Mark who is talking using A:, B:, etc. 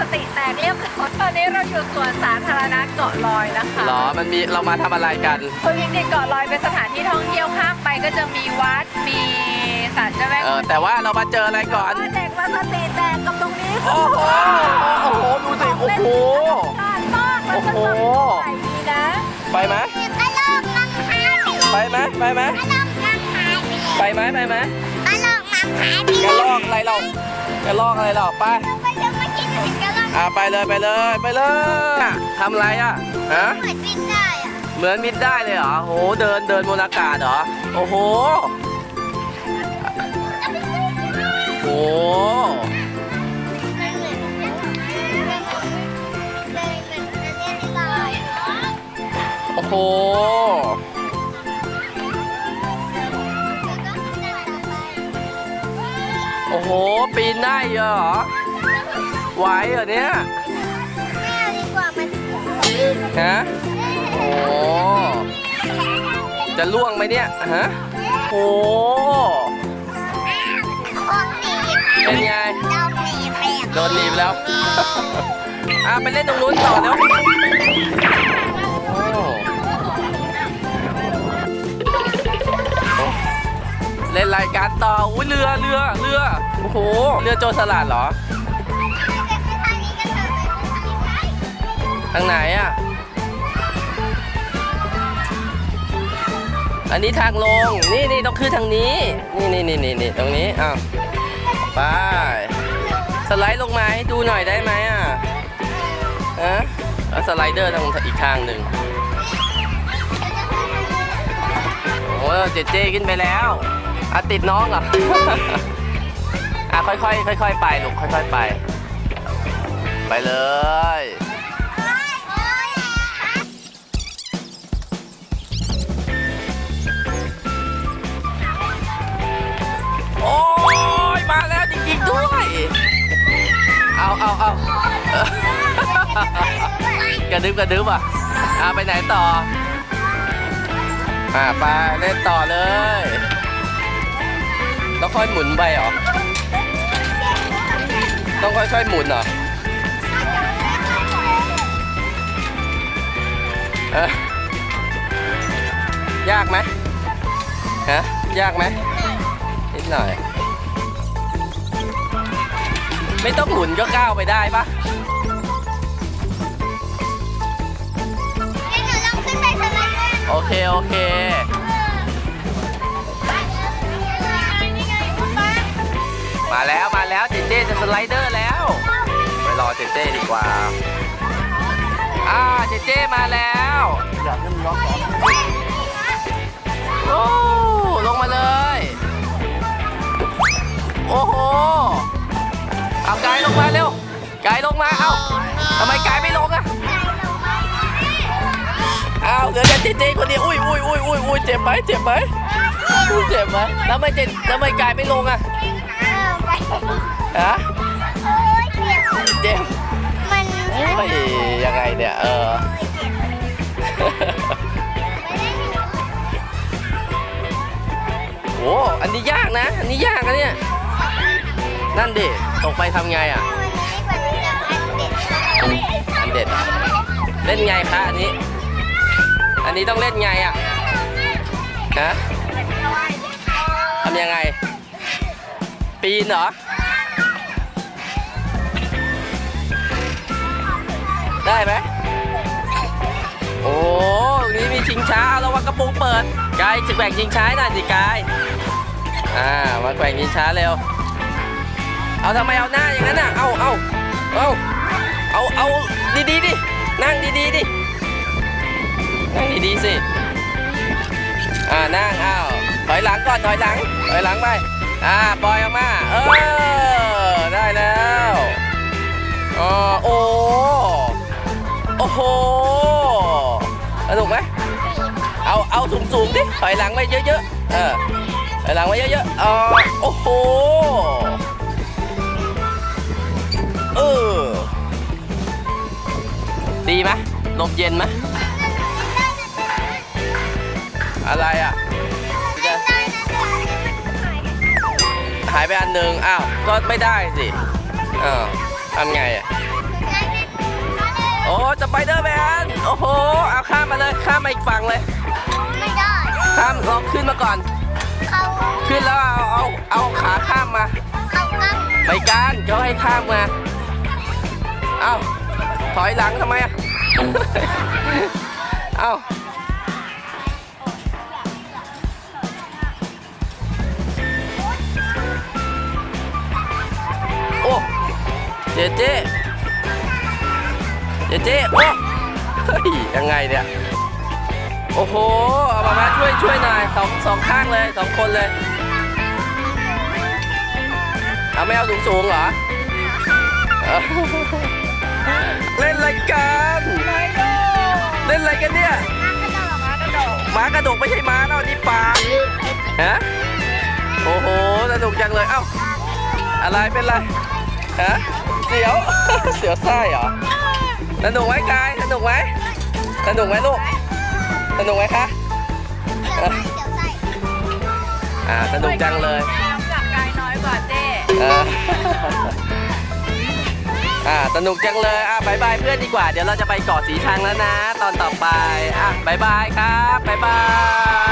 A: สติแตกเรียบร้อยตอนนี้เราอยู่สวนสาธารณะเกาะลอยนะคะ
B: หรอ มันมีเรามาทำอะไรกัน
A: คือจริงๆเกาะลอยเป็นสถานที่ท่องเที่ยวข้ามไปก็จะมีวัดมีศาลเจ้าแม่
B: เออ แต่ว่าเรามาเจออะไรก่อน
A: เด็กมาสติแตกกับตรงนี้
B: โอ้โห โอ้โห ดูสิ โอ้โห
A: ทานมากแล้วก็
B: โอ้โห
A: ใส่ดีนะ
B: ไปไหม
C: กระโหลกมันหายไปเลย
B: ไปไหมไปไหม
C: กระโหลกมันหายไปเลย
B: ไปไหมไปไหม
C: กระโหลกมันหายไป
B: ก
C: เล
B: ระ
C: ย
B: ลอกอะไรเรากระลอกอะไรเราไป
C: ไปเดี๋ยวเมื่ อกี้หนูเห็นกระโหลก
B: อ่าไปเลยไปเลยไปเลยทำอะไรอะฮะ
C: เหมือนบินได้อะ
B: เหมือนมิดได้เลยเหรอโหเดินเดินบนอากาศเหรอโอ้โหโอ้โห
C: มันเหมือนมันเหมือนมันเหมือนอันเนี้ยที่ลอย
B: โอ้โห
C: แล้วก็จะต่อไป
B: โอ้โหปีนได้เหรอ ไหวเหรอเนี่ย
C: ไม่เอาดีกว่ามัน
B: ฮะโอ้โหจะล่วงไหมเนี่ยฮะโอ้โห
C: โอ้หนีบ
B: เป็นไง
C: โดนหนีบแล้ว
B: โดนหนีบแล้วอะไปเล่นตรงนู้นต่อเดี๋ยวโอ้โอ้เล่นรายการต่ออุ้ยเรือเรือเรือโอ้โหเรือโจรสลัดเหรอ ทางไหนอะ อันนี้ทางลง นี่นี่ต้องขึ้นทางนี้ นี่นี่นี่นี่นี่ตรงนี้ อ้าว ไป สไลด์ลงมาให้ดูหน่อยได้ไหมอะฮะแล้วสไลเดอร์ทางอีกทางหนึ่งโอ้เจเจขึ้นไปแล้วอะติดน้องเหรออะค่อยๆค่อยๆไปลูกค่อย ๆ ไป ไปเลย เอาเอาเอาเออกระดึบกระดึบอะเอาไปไหนต่อ อ่าไปเล่นต่อเลย ต้องค่อยหมุนไปเหรอ ต้องค่อยๆหมุนเหรอเออยากไหมฮะยากไหมนิดหน่อย ไม่ต้องหมุนก็ก้าวไปได้ปะ
C: งั้นหนูลองขึ้นไปสไลเดอร์
B: โอเค โอเค
C: นี่ไงคุณป้า
B: มาแล้วมาแล้วเจเจจะสไลเดอร์แล้ว ไปรอเจเจดีกว่า อ่าเจเจมาแล้ว อยากขึ้นล็อกก่อนโอ้ลงมาเลย โอ้โห เอากายลงมาเร็วกายลงมา เอ้าทำไมกายไม่ลงอะอ้าวเหลือแต่เจเจคนเดียวอุ้ยอุ้ยอุ้ยอุ้ยอุ้ยเจ็บไหมเจ็บไหมอุ้ยเจ็บไหมแล้วไม่เจ็บทำไมกายไม่ลงอะ
C: อาไป
B: ฮะ
C: เจ็บมัน
B: โอ้ยยังไงเนี่ยเออโอ้อันนี้ยากนะ อันนี้ยากนะเนี่ย นั่นดิตกไปทำไงอะ
C: อันเด็ด
B: เล่นไงคะอันนี้ อันนี้ต้องเล่นไงอะฮะทำยังไง ปีนเหรอ ได้ไหมโอ้นี้มีชิงช้าระวังกระปรงเปิดกายจะแกว่งชิงช้าให้หน่อยสิกายอ่ามาแกว่งชิงช้าเร็ว เอาทำไมเอาหน้าอย่างนั้นอะ เอาเอาเอาเอาเอาดีดีๆดิ นั่งดีดีๆดิ นั่งดีดีๆสิ อ่า นั่งเอาถอยหลังก่อน ถอยหลัง ถอยหลังไป อ่า ปล่อยออกมา เออ ได้แล้วอ๋อโอ้ โอ้โห สนุกไหมเอา เอาสูงสูงๆดิ ถอยหลังไปเยอะๆ เออ ถอยหลังไปเยอะๆอ๋อโอ้โห ดีไหมลมเย็นไหมอะไรอะจะหายไปอันหนึ่งอ้าวก็ไม่ได้สิอ้าวทำไงอะ
C: ห
B: โอ้สไปเดอร์แมนโอ้โหเอาข้ามมาเลยข้ามมาอีกฝั่งเลย
C: ไม่ได้
B: ข้ามลองขึ้นมาก่อน
C: เขา
B: ขึ้นแล้วเอาเอาเอาขาข้ามมา
C: เขากั้ง
B: ไปการเขาให้ข้ามมาเอ้า ถอยหลังทำไมอะ เอ้าโอ้เจเจเจเจโอ้เฮ้ยยังไงเนี่ย โอ้โห เอามามาช่วยช่วยหน่อยสองสองข้างเลยสองคนเลยเอาไม่เอาสูงสูงๆเหรอ กันเล่นอะไรกันเนี่ยม้ากระดกไม่ใช่ม้าแล้วนี่ปลาฮะโอ้โหสนุกจังเลยเอ้าอะไรเป็นไรฮะเสียวเสียวไส้เหรอสนุกไหมกายสนุกไหมสนุกไหมลูกสนุกไหมคะ
C: เดี๋ยวใส่เดี๋ยวใส่
B: อ่าสนุกจังเลย
A: น้ำหนักกายน้อยกว่าเจ้
B: เออ อ่าสนุกจังเลยอะบายบายเพื่อนดีกว่า เดี๋ยวเราจะไปเกาะสีชังแล้วนะ ตอนต่อไปอะบายบายครับบายบาย